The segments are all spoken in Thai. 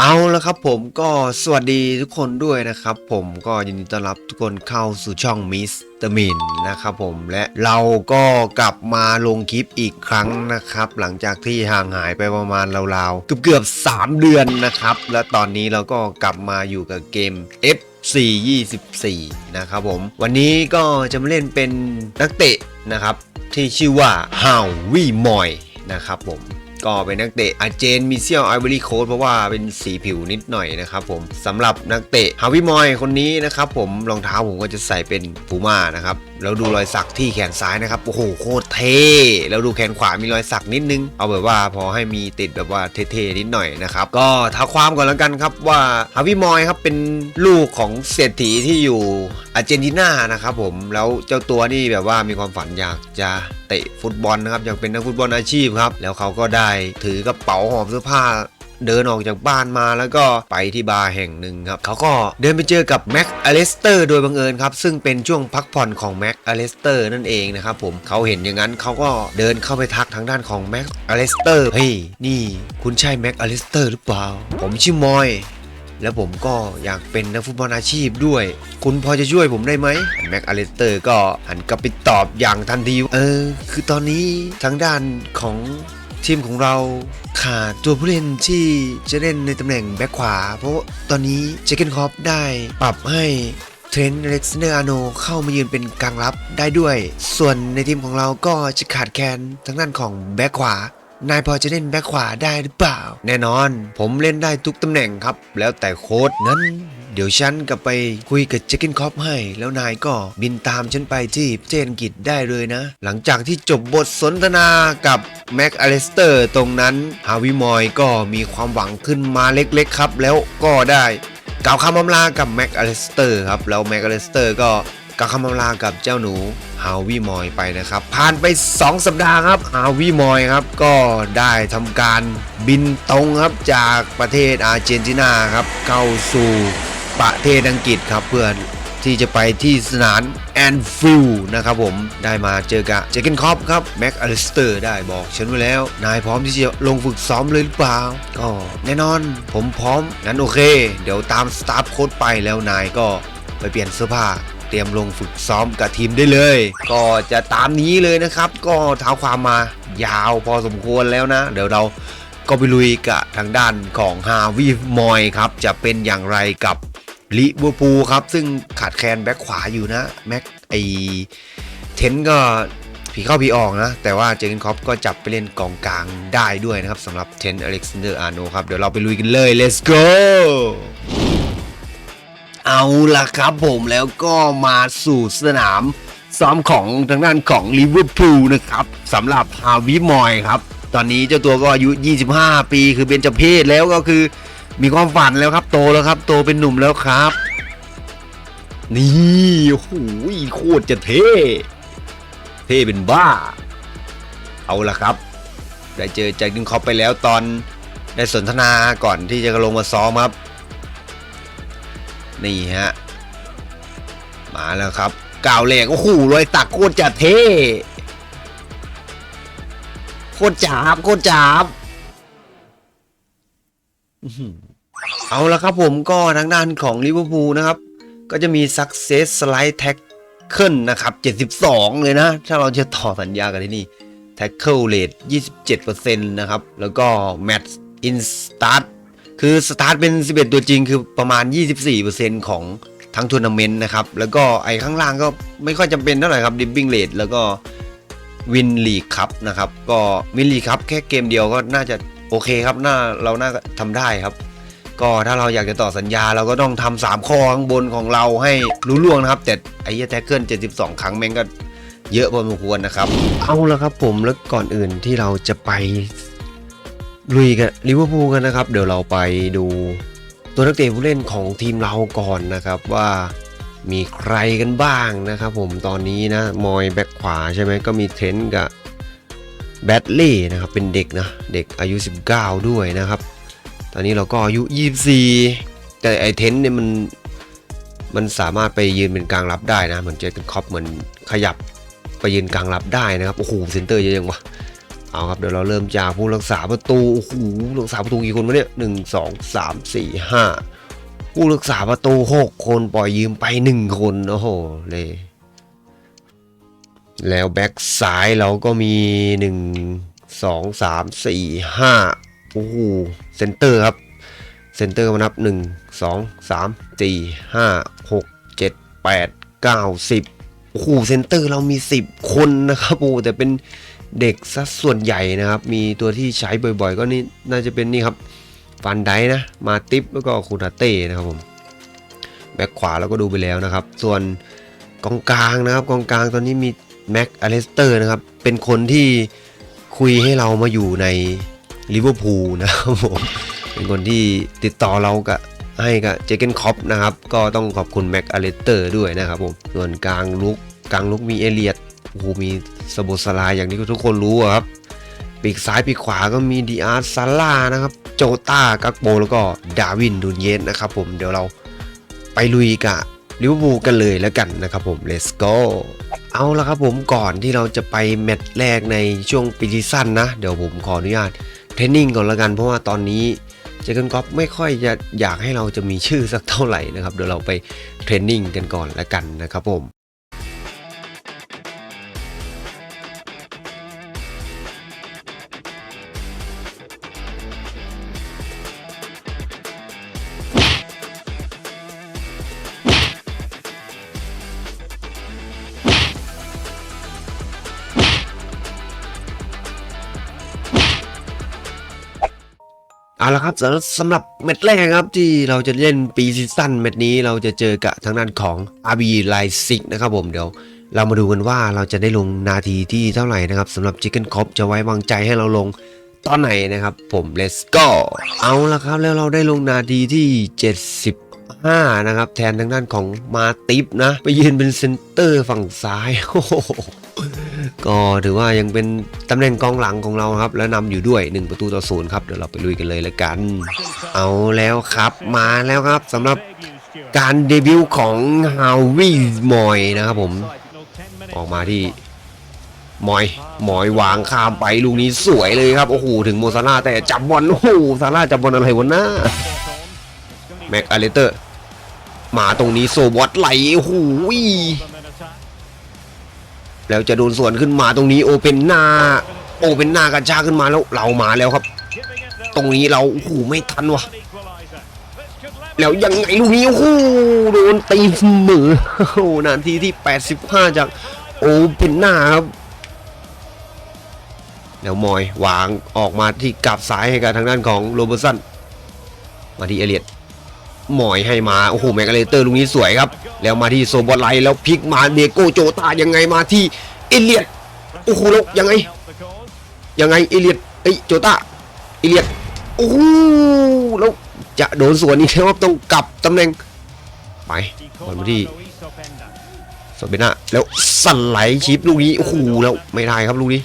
เอาละครับผมก็สวัสดีทุกคนด้วยนะครับ ผมก็ยินดีต้อนรับทุกคนเข้าสู่ช่องมิสเตอร์มินนะครับผมและเราก็กลับมาลงคลิปอีกครั้งนะครับ หลังจากที่ห่างหายไปประมาณราวๆ เกือบเกือบ3เดือนนะครับ และตอนนี้เราก็กลับมาอยู่กับเกม F 424 นะครับผม วันนี้ก็จะมาเล่นเป็นนักเตะนะครับ ที่ชื่อว่าฮาววีมอยนะครับผม ก็เป็นนักเตะอาเจนมิเซียลไอวอรี่โคสเพราะว่าเป็นสีผิวนิดหน่อยนะครับผมสำหรับนักเตะฮาวิมอยคนนี้นะครับผมรองเท้าผมก็จะใส่เป็นปูม่านะครับ แล้วดูรอยสักที่แขนซ้ายนะครับโอ้โหโคตรเท่แล้วดูแขนขวามีรอยสักนิดนึง เอาแบบว่าพอให้มีติดแบบว่าเท่ๆนิดหน่อยนะครับก็ท้าความก่อนแล้วกันครับว่าฮาวิมอยครับเป็นลูกของเศรษฐีที่อยู่อาร์เจนตินานะครับผมแล้วเจ้าตัวนี่แบบว่ามีความฝันอยากจะเตะฟุตบอลนะครับอยากเป็นนักฟุตบอลอาชีพครับแล้วเขาก็ได้ถือกระเป๋าหอบเสื้อผ้า เดินออกจากบ้านมาแล้วก็ไปที่บาร์แห่งหนึ่งครับเขาก็เดินไปเจอกับแม็กอเลสเตอร์โดยบังเอิญครับซึ่งเป็นช่วงพักผ่อนของแม็กอเลสเตอร์นั่นเองนะครับผมเขาเห็นอย่างนั้นเขาก็เดินเข้าไปทักทางด้านของแม็กอเลสเตอร์เฮ้ยนี่คุณใช่แม็กอเลสเตอร์หรือเปล่า ผมชื่อมอยแล้วผมก็อยากเป็นนักฟุตบอลอาชีพด้วย คุณพอจะช่วยผมได้ไหมแม็กอเลสเตอร์ก็หันกลับไปตอบอย่างทันที เออ คือตอนนี้ทางด้านของ ทีมของเราขาดตัวผู้เล่นที่จะเล่นในตำแหน่งแบ็คขวา เพราะตอนนี้เจเกนคอปได้ปรับให้เทรนต์อเล็กซานเดอร์อาโนเข้ามายืนเป็นกลางรับได้ด้วย ส่วนในทีมของเราก็จะขาดแคลนทางด้านของแบ็คขวานายพอจะเล่นแบ็คขวาได้หรือเปล่า แน่นอน ผมเล่นได้ทุกตำแหน่งครับ แล้วแต่โค้ดนั้น เดี๋ยวฉันกลับไปคุยกับเจคกินคอปให้ แล้วนายก็บินตามฉันไปที่ประเทศอังกฤษได้เลยนะ หลังจากที่จบบทสนทนากับแม็กอเลสเตอร์ตรงนั้นฮาวิมอยก็มีความหวังขึ้นมาเล็กๆครับ แล้วก็ได้กล่าวคำอำลากับแม็กอเลสเตอร์ครับแล้วแม็กอเลสเตอร์ก็กล่าวคำอำลากับเจ้าหนูฮาวิมอยไปนะครับ ผ่านไป 2 สัปดาห์ครับฮาวิมอยครับก็ได้ทำการบินตรงครับจากประเทศอาร์เจนตินาครับเข้าสู่ ประเทศอังกฤษครับเพื่อที่จะไปที่สนามแอนฟิลนะครับผมได้มาเจอกับเจเกนคอปครับแม็กอลิสเตอร์ได้บอกฉันไว้แล้ว นายพร้อมที่จะลงฝึกซ้อมเลยหรือเปล่าก็แน่นอนผมพร้อม งั้นโอเค เดี๋ยวตามสตาฟโค้ดไปแล้วนายก็ไปเปลี่ยนเสื้อผ้าเตรียมลงฝึกซ้อมกับทีมได้เลย ก็จะตามนี้เลยนะครับ ก็เท้าความมายาวพอสมควรแล้วนะ เดี๋ยวเราก็ไปลุยกับทางด้านของฮาวิมอยครับ จะเป็นอย่างไรกับ ลิเวอร์พูลครับ ซึ่งขาดแคลนแบ็คขวาอยู่นะ แม็กไอเทนก็ผีเข้าผีออกนะ แต่ว่าเจอร์กนคอปก็จับไปเล่นกองกลางได้ด้วยนะครับสำหรับเทนอเล็กซานเดอร์อาร์โนครับ เดี๋ยวเราไปลุยกันเลย let's go เอาล่ะครับผมแล้วก็มาสู่สนามซ้อมของทางด้านของลิเวอร์พูลนะครับสำหรับฮาวิมอยครับ ตอนนี้เจ้าตัวก็อายุ 25 ปี คือเบญจเพศแล้วก็คือ มีความฝันแล้วครับ โตแล้วครับ โตเป็นหนุ่มแล้วครับ นี่โอ้โหโคตรจะเท่เท่เป็นบ้า เอาละครับ ได้เจอแจ็คดินคอปไปแล้วตอนได้สนทนาก่อนที่จะลงมาซ้อมครับ นี่ฮะ มาแล้วครับก่าวแหลกโอ้โหรอยตักโคตรจะเท่โคตรจาบโคตรจาบอื้อหือ เอาละครับผมก็ทางด้านของลิเวอร์พูลนะครับ ก็จะมี success slide tackle นะครับ 72 เลยนะ ถ้าเราจะต่อสัญญากันที่นี่ tackle rate 27%นะครับ แล้วก็ match in start คือ start เป็น 11 ตัวจริงคือประมาณ 24%ของทั้งทัวร์นาเมนต์นะครับ แล้วก็ไอ้ข้างล่างก็ไม่ค่อยจำเป็นเท่าไหร่ครับ dipping rate แล้วก็วินลีกครับนะครับ ก็วินลีกครับแค่เกมเดียวก็น่าจะโอเคครับน่าเราน่าทำได้ครับ ก็ถ้าเราอยากจะต่อสัญญาเราก็ต้องทำสามข้อข้างบนของเราให้รู้ล่วงนะครับ แต่ไอ้เหี้ยแท็กเกิล72 ครั้งแม่งก็เยอะพอสมควรนะครับ เอาละครับผมแล้วก่อนอื่นที่เราจะไปลุยกับลิเวอร์พูลกันนะครับ เดี๋ยวเราไปดูตัวนักเตะผู้เล่นของทีมเราก่อนนะครับว่ามีใครกันบ้างนะครับผมตอนนี้นะ มอยแบ็คขวาใช่ไหมก็มีเทนกับแบตเล่นะครับเป็นเด็กนะ เด็กอายุ 19 ด้วยนะครับ ตอนนี้เราก็อายุ 24 แต่ไอเทนเนี่ยมันมันสามารถไปยืนเป็นกลางรับได้นะ เหมือนเจอกันคอปเหมือนขยับไปยืนกลางรับได้นะครับ โอ้โหเซนเตอร์เยอะยังวะเอาครับเดี๋ยวเราเริ่มจากผู้รักษาประตู โอ้โหผู้รักษาประตูกี่คนวะเนี่ยหนึ่งสองสามสี่ห้าผู้รักษาประตูหกคนปล่อยยืมไปหนึ่งคนโอ้โหเลยแล้วแบ็กซ้ายเราก็มีหนึ่งสองสามสี่ห้า โอ้โหเซนเตอร์ครับ เซนเตอร์มานับหนึ่งสองสามสี่ห้าหกเจ็ดแปดเก้าสิบโอ้โหเซนเตอร์เรามีสิบคนนะครับโอ้แต่เป็นเด็กซะส่วนใหญ่นะครับ มีตัวที่ใช้บ่อยๆ ก็นี่น่าจะเป็นนี่ครับฟันไดนะ มาติปแล้วก็คูนาเต้นะครับผมแบ็คขวาเราก็ดูไปแล้วนะครับ ส่วนกองกลางนะครับกองกลางตอนนี้มีแม็กอเลสเตอร์นะครับ เป็นคนที่คุยให้เรามาอยู่ใน ลิเวอร์พูลนะครับผมเป็นคนที่ติดต่อเรากับให้กับเจเกนคอปนะครับ ก็ต้องขอบคุณแม็กอเลสเตอร์ด้วยนะครับผม ส่วนกลางลุกกลางลุกมีเอเลียดโอ้โหมีสโบสลาอย่างที่ทุกคนรู้ครับปีกซ้ายปีกขวาก็มีดีอาร์ซาร่านะครับ โจต้ากักโบแล้วก็ดาวินดูนเยสนะครับผมเดี๋ยวเราไปลุยกับลิเวอร์พูลกันเลยแล้วกันนะครับผม let's go เอาละครับผมก่อนที่เราจะไปแมตช์แรกในช่วงปีซีซั่นนะ เดี๋ยวผมขออนุญาต เทรนนิ่งก่อนละกันเพราะว่าตอนนี้เจเกนกอฟไม่ค่อยจะอยากให้เราจะมีชื่อสักเท่าไหร่นะครับเดี๋ยวเราไปเทรนนิ่งกันก่อนละกันนะครับผม ครับสำหรับสำหรับแมตช์แรกครับที่เราจะเล่นปีซีซั่นแมตช์นี้เราจะเจอกับทางด้านของ RB l i ซิกนะครับผมเดี๋ยวเรามาดูกันว่าเราจะได้ลงนาทีที่เท่าไหร่นะครับสำหรับ Chicken Cop จะไว้วางใจให้เราลงตอนไหนนะครับผม let's go เอาละครับแล้วเราได้ลงนาทีที่ 75 นะครับ แทนทางด้านของมาติฟนะ ไปยืนเป็นเซนเตอร์ฝั่งซ้ายโอ้โห ก็ถือว่ายังเป็นตำแหน่งกองหลังของเราครับ แล้วนำอยู่ด้วย 1 ประตูต่อศูนย์ครับ เดี๋ยวเราไปลุยกันเลยละกัน เอาแล้วครับมาแล้วครับสำหรับการเดบิวต์ของฮาวิมอยนะครับผม ออกมาที่มอยมอยวางข้ามไปลูกนี้สวยเลยครับ โอ้โห ถึงโมซาร่าแต่จับบอลโอ้โหซาร่าจับบอลอะไรวะหน้าแม็กอาเลเตอร์ มาตรงนี้โซบอตไหลโอ้โห แล้วจะโดนสวนขึ้นมาตรงนี้โอเป็นหน้า โอเป็นหน้ากระชากขึ้นมาแล้วเรามาแล้วครับ ตรงนี้เราโอ้โหไม่ทันวะแล้วยังไงลูกนี้โอ้โหโดนตีเสมอโอ้นาทีที่ 85 จากโอเป็นหน้าครับแล้วมอยวางออกมาที่กับซ้ายให้กับทางด้านของโรเบอร์สันมาที่เอเลียดมอยให้มาโอ้โหแมกกาเลเตอร์ลูกนี้สวยครับ แล้วมาที่โซบอลไลแล้วพลิกมาเดโกโจตายังไงมาที่เอเลียดโอ้โหแล้วยังไง ยังไงเอเลียดเอ้ยโจตาเอเลียดโอ้โหแล้วจะโดนสวนอีกแล้วครับต้องกลับตำแหน่งไปบอลมาที่โซเบน่าแล้วสไลด์ชิปลูกนี้โอ้โหแล้วไม่ได้ครับลูกนี้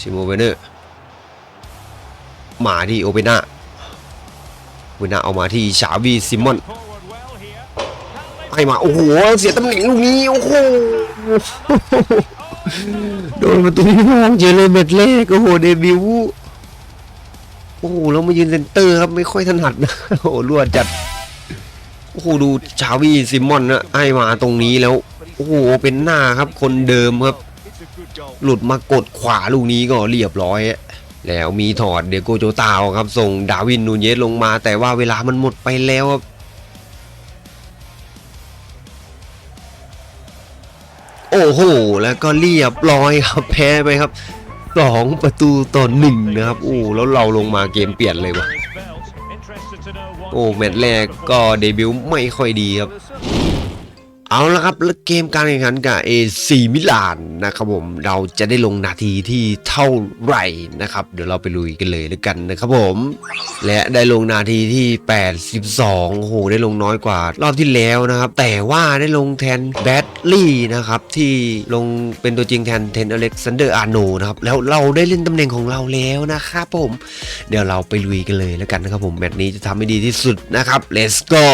ชิโมเวเนอร์มาที่โอเปน่า เปน่าเอามาที่ชาวีซิมอนให้มา โอ้โห เสียตำแหน่งลูกนี้ โอ้โห โดนประตูที่มองเจอเลยเม็ดแรกโอ้โห เดบิวโอ้โห แล้วมายืนเซนเตอร์ครับ ไม่ค่อยถนัดนะ โอ้โหรวดจัด โอ้โห ดูชาวีซิมอนนะให้มาตรงนี้แล้ว โอ้โห เป็นหน้าครับ คนเดิมครับ หลุดมากดขวาลูกนี้ก็เรียบร้อยอะ แล้วมีถอดเดโกโจตาวครับ ส่งดาวินนูเยสลงมา แต่ว่าเวลามันหมดไปแล้วครับโอ้โห แล้วก็เรียบร้อยครับแพ้ไปครับสองประตูต่อหนึ่งนะครับโอ้แล้วเราลงมาเกมเปลี่ยนเลยวะโอ้แมตช์แรกก็เดบิวต์ไม่ค่อยดีครับ เอาละครับแล้วเกมการแข่งขันกับเอซีมิลานนะครับผมเราจะได้ลงนาทีที่เท่าไหร่นะครับ เดี๋ยวเราไปลุยกันเลยแล้วกันนะครับผม และได้ลงนาทีที่ 82โอ้โหได้ลงน้อยกว่ารอบที่แล้วนะครับ แต่ว่าได้ลงแทนแบดลี่นะครับที่ลงเป็นตัวจริงแทนเทนอเล็กซานเดอร์อาร์โนนะครับแล้วเราได้เล่นตำแหน่งของเราแล้วนะครับผม เดี๋ยวเราไปลุยกันเลยแล้วกันนะครับผมแมตช์นี้จะทำให้ดีที่สุดนะครับ let's go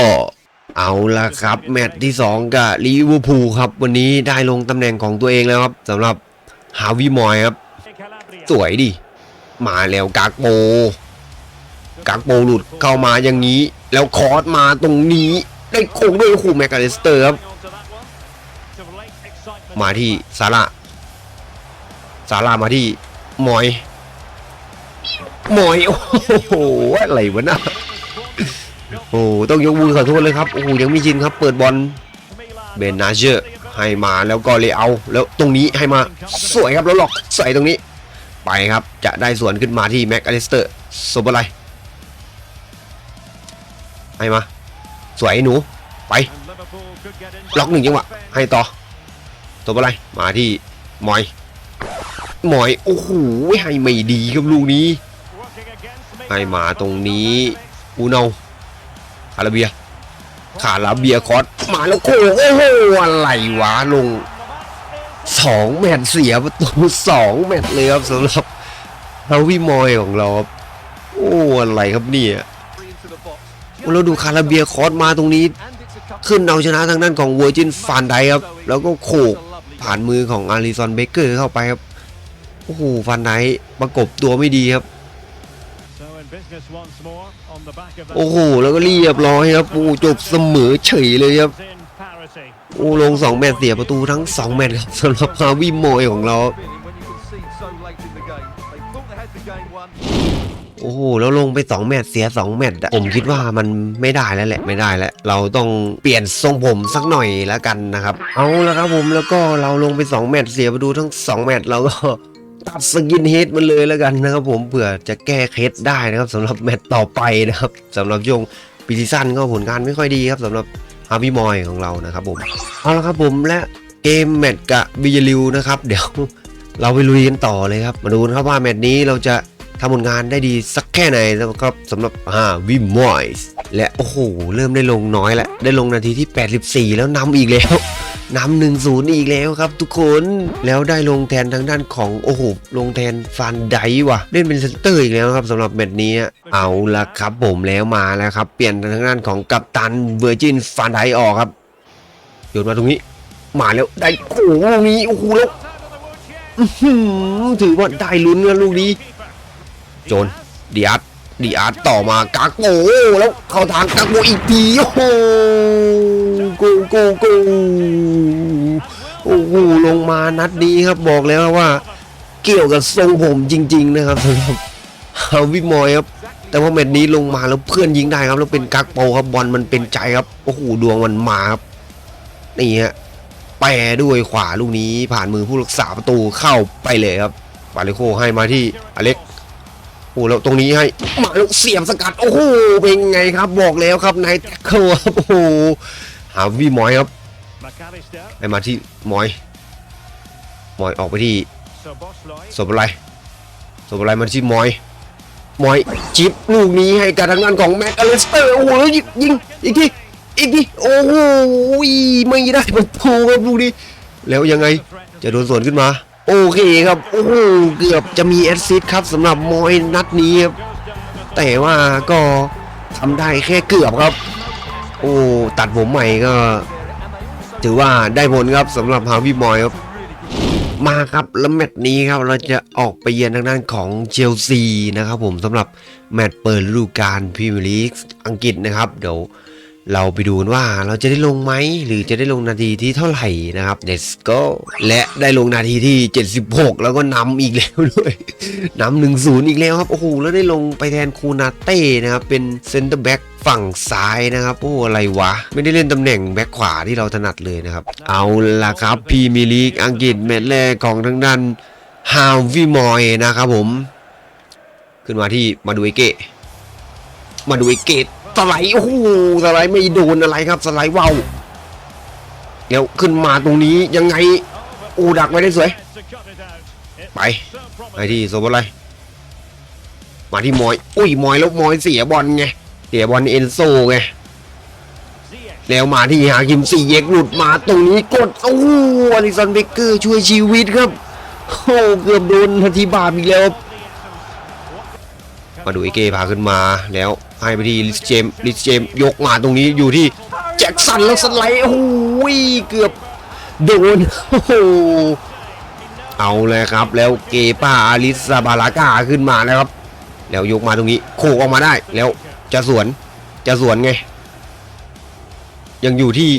เอาละครับ แมตช์ที่ 2 กับลิเวอร์พูลครับ วันนี้ได้ลงตำแหน่งของตัวเองแล้วครับสำหรับฮาวิมอยครับ สวยดิ มาแล้วกากโปกากโปหลุดเข้ามาอย่างนี้ แล้วคอร์สมาตรงนี้ ได้โค้งด้วยคู่แมกกาเลสเตอร์ครับ มาที่ซาร่าซาร่ามาที่มอย มอย โอ้โห อะไรวะน่ะ โอ้โหต้องยกมือขอโทษเลยครับโอ้โหยังไม่ชินครับ เปิดบอลเบนนาเชอร์ให้มาแล้วก็เลยเอา แล้วตรงนี้ให้มาสวยครับแล้วหลอกใส่ตรงนี้ ไปครับจะได้สวนขึ้นมาที่แม็กอลิสเตอร์โซบอะไรให้มา สวยหนูไปล็อกหนึ่งจังหวะให้ต่อโบอะไรมาที่มอยมอยโอ้โหให้ไม่ดีครับลูกนี้ให้มาตรงนี้อูเนา คาราเบียคาราเบียคอสมาแล้วโค้งโอ้โหอะไรวะลงสองแมตช์เสียประตูสองแมตช์เลยครับสำหรับเราวิมอยของเราครับโอ้อะไรครับเนี่ยเราดูคาราเบียคอสมาตรงนี้ ขึ้นเอาชนะทางด้านของเวอร์จินฟานไดครับ แล้วก็โขกผ่านมือของอาริซอนเบเกอร์เข้าไปครับโอ้โหฟันไดประกบตัวไม่ดีครับ โอ้โห แล้วก็เรียบร้อยครับ โอ้จบเสมอเฉยเลยครับ โอ้ลงสองแมตช์เสียประตูทั้งสองแมตช์ครับสำหรับฮาวิโมยของเรา โอ้โห แล้วลงไปสองแมตช์เสียสองแมตช์ผมคิดว่ามันไม่ได้แล้วแหละ ไม่ได้แล้ว เราต้องเปลี่ยนทรงผมสักหน่อยแล้วกันนะครับ เอาแล้วครับผม แล้วก็เราลงไปสองแมตช์เสียประตูทั้งสองแมตช์เราก็ ตัดสกินเฮดมันเลยแล้วกันนะครับผมเผื่อจะแก้เคล็ดได้นะครับสำหรับแมตช์ต่อไปนะครับสำหรับช่วงปีซีซั่นก็ผลงานไม่ค่อยดีครับสำหรับฮาวิมอยของเรานะครับผมเอาละครับผมและเกมแมตช์กับบิยลิวนะครับเดี๋ยวเราไปลุยกันต่อเลยครับมาดูนะครับว่าแมตช์นี้เราจะทำผลงานได้ดีสักแค่ไหนนะครับสำหรับฮาวิมอยส์และโอ้โห เริ่มได้ลงน้อยแล้ว ได้ลงนาทีที่ 84 แล้วนำอีกแล้ว นำหนึ่งศูนย์อีกแล้วครับทุกคนแล้วได้ลงแทนทางด้านของโอ้โหลงแทนฟันไดว่ะเล่นเป็นเซนเตอร์อีกแล้วครับสำหรับแมตช์นี้เอาละครับผมแล้วมาแล้วครับ เปลี่ยนทางด้านของกัปตันเวอร์จินฟันไดออกครับโยนมาตรงนี้มาแล้วได้โอ้โหลูกนี้โอ้โหแล้วถือว่าได้ลุ้นกันลูกนี้ โจนดีอาร์ตดีอาร์ตต่อมากากโอ้แล้วเข้าทางกากโออีกทีโอ้โห กูกูกูโอ้โหลงมานัดนี้ครับบอกแล้วว่า เกี่ยวกับทรงผมจริง ๆ นะครับสำหรับฮาวิมอยครับ แต่ว่าแมตช์นี้ลงมาแล้วเพื่อนยิงได้ครับ แล้วเป็นกักโปครับบอลมันเป็นใจครับโอ้โหดวงมันมาครับนี่ฮะแปรด้วยขวาลูกนี้ผ่านมือผู้รักษาประตูเข้าไปเลยครับบาเลโคให้มาที่อเล็กโอ้แล้วตรงนี้ให้มาล้วเสียบสกัด โอ้โหเป็นไงครับบอกแล้วครับนายแท็กเกิลครับโอ้โห หาวีมอยครับให้มาที่มอยมอยออกไปที่สบอะไรสบอะไรมาที่มอยมอยจิบลูกนี้ให้กับทางด้านของแม็กอลิสเตอร์โอ้โหแล้วยิงยิงอีกทีอีกทีโอ้โหไม่ได้ประตูครับลูกนี้ แล้วยังไงจะโดนสวนขึ้นมา โอเคครับโอ้โหเกือบจะมีแอสซิสต์ครับสำหรับมอยนัดนี้ครับแต่ว่าก็ทำได้แค่เกือบครับ โอ้ตัดผมใหม่ก็ ถือว่าได้ผลครับสำหรับฮาวิมอยครับมาครับแล้วแมตช์นี้ครับเราจะออกไปเยือนทางด้านของเชลซีนะครับผมสำหรับแมตช์เปิดฤดูกาลพรีเมียร์ลีกอังกฤษนะครับ เดี๋ยว เราไปดูกันว่าเราจะได้ลงไหมหรือจะได้ลงนาทีที่เท่าไหร่นะครับ Let's go และได้ลงนาทีที่ 76 แล้วก็นำอีกแล้วด้วยนำหนึ่งศูนย์อีกแล้วครับโอ้โหแล้วได้ลงไปแทนคูนาเต้นะครับเป็นเซนเตอร์แบ็กฝั่งซ้ายนะครับโอ้อะไรวะ ไม่ได้เล่นตำแหน่งแบ็กขวาที่เราถนัดเลยนะครับ เอาละครับพีมีลีกอังกฤษแมตช์แรกของทางด้านฮาววิมอยนะครับผม ขึ้นมาที่มาดูเอเกะมาดูเอเกะ สไลด์โอ้โหสไลด์ไม่โดนอะไรครับสไลด์เว้าวแล้วขึ้นมาตรงนี้ยังไงอูดักไว้ได้สวย ไปไปที่โซบอะไรมาที่มอย อุ้ยมอยแล้วมอยเสียบอลไงเสียบอลเอนโซไงแล้วมาที่หาคิมสี่เยกหลุดมาตรงนี้กดโอ้อลิสันเบเกอร์ช่วยชีวิตครับโอ้เกือบโดนนทีบาปอีกแล้ว มาดูไอเก้พาขึ้นมาแล้ว ให้ไปที่ลิสเจมลิสเจมยกมาตรงนี้อยู่ที่แจ็คสันแล้วสไลด์โอ้โหเกือบโดนโอ้โหเอาเลยครับ แล้วเกป้าอาริสซาบาลากาขึ้นมาแล้วครับ แล้วยกมาตรงนี้โขกออกมาได้ แล้วจะสวนจะสวนไง ยังอยู่ที่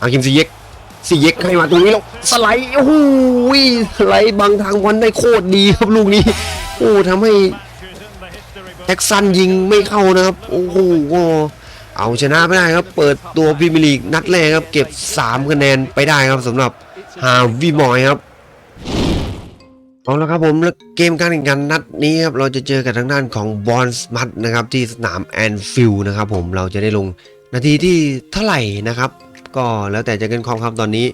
อาคิมซีเย็กซีเย็กให้มาตรงนี้แล้วสไลด์โอ้โหสไลด์บังทางบอลได้โคตรดีครับลูกนี้ โอ้ทำให้ แจ็คสันยิงไม่เข้านะครับ โอ้โหเอาชนะไม่ได้ครับ เปิดตัวพรีเมียร์ลีกนัดแรกครับ เก็บ 3 คะแนนไปได้ครับสำหรับฮาวิมอยครับเอาละครับผมแล้วเกมการแข่งขันนัดนี้ครับเราจะเจอกับทางด้านของบอลสมัตนะครับที่สนามแอนฟิลด์นะครับผมเราจะได้ลงนาทีที่เท่าไหร่นะครับ ก็แล้วแต่จะเกินความครับตอนนี้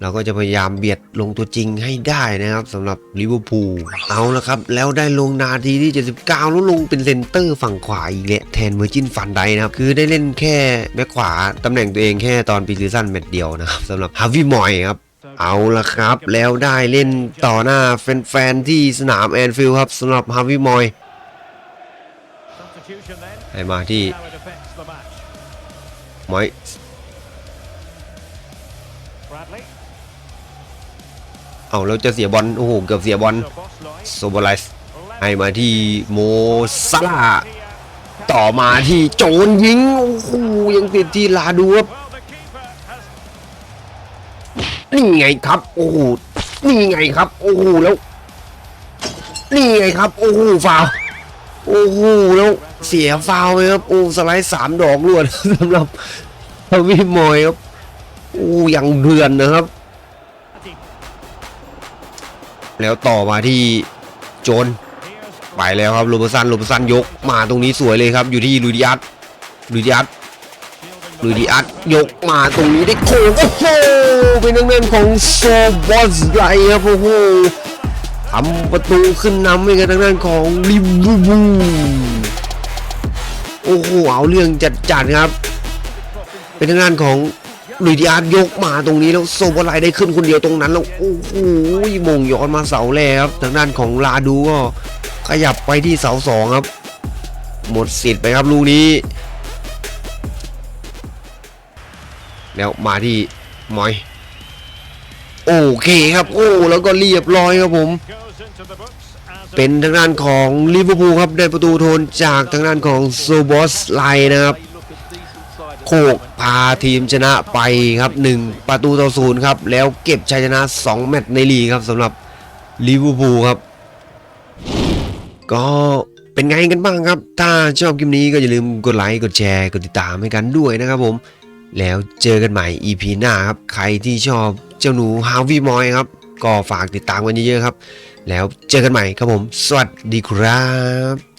เราก็จะพยายามเบียดลงตัวจริงให้ได้นะครับสำหรับลิเวอร์พูลเอาละครับ แล้วได้ลงนาทีที่ 79แล้วลงเป็นเซนเตอร์ฝั่งขวาอีกแล้วแทนเวอร์จินฟันไดนะครับ คือได้เล่นแค่แบ็คขวาตำแหน่งตัวเองแค่ตอนปีซีซั่นแมตช์เดียวนะครับสำหรับฮาวิมอยครับเอาละครับ แล้วได้เล่นต่อหน้าแฟนๆที่สนามแอนฟิลด์ครับสำหรับฮาวิมอยให้มาที่มอ เอาแล้วจะเสียบอลโอ้โหเกือบเสียบอลโซโบไลส์ให้มาที่โมซาลาต่อมาที่โจนยิงโอ้โหยังติดที่ลาดูครับนี่ไงครับโอ้โหนี่ไงครับโอ้โหแล้วนี่ไงครับโอ้โหฟาวโอ้โหแล้วเสียฟาวเล์ไปครับโอ้สไลด์สามดอกรวดสำหรับทวีมอยครับโอ้ยังเดือนนะครับ แล้วต่อมาที่โจนไปแล้วครับโรบสันโรบสันยกมาตรงนี้สวยเลยครับ อยู่ที่ลุยดิอัสลุยดิอัสลุยดิอัสยกมาตรงนี้ได้โค้งโอ้โหเป็นทางด้านของโซบอสไลครับโอ้โหทำประตูขึ้นนำให้กับทางด้านของลิมบูบูโอ้โหเอาเรื่องจัดจัดๆครับ เป็นทางด้านของ ลุยดิอาร์ยกมาตรงนี้แล้วโซบอลไลได้ขึ้นคนเดียวตรงนั้นแล้วโอ้โหมงย้อนมาเสาแรกครับทางด้านของลาดูก็ขยับไปที่เสาสองครับ หมดสิทธิ์ไปครับลูกนี้ แล้วมาที่มอย โอเคครับโอ้แล้วก็เรียบร้อยครับผม เป็นทางด้านของลิเวอร์พูลครับได้ประตูโทนจากทางด้านของโซบอสไลนะครับ โคกพาทีมชนะไปครับ 1 ประตูต่อศูนย์ครับ แล้วเก็บชัยชนะ 2 แมตช์ในลีกครับสำหรับลิเวอร์พูลครับ ก็เป็นไงกันบ้างครับ ถ้าชอบคลิปนี้ก็อย่าลืมกดไลค์กดแชร์ กดติดตามให้กันด้วยนะครับผม แล้วเจอกันใหม่ EP หน้าครับ ใครที่ชอบเจ้าหนูฮาวิมอยครับ ก็ฝากติดตามกันเยอะๆครับ แล้วเจอกันใหม่ครับผม สวัสดีครับ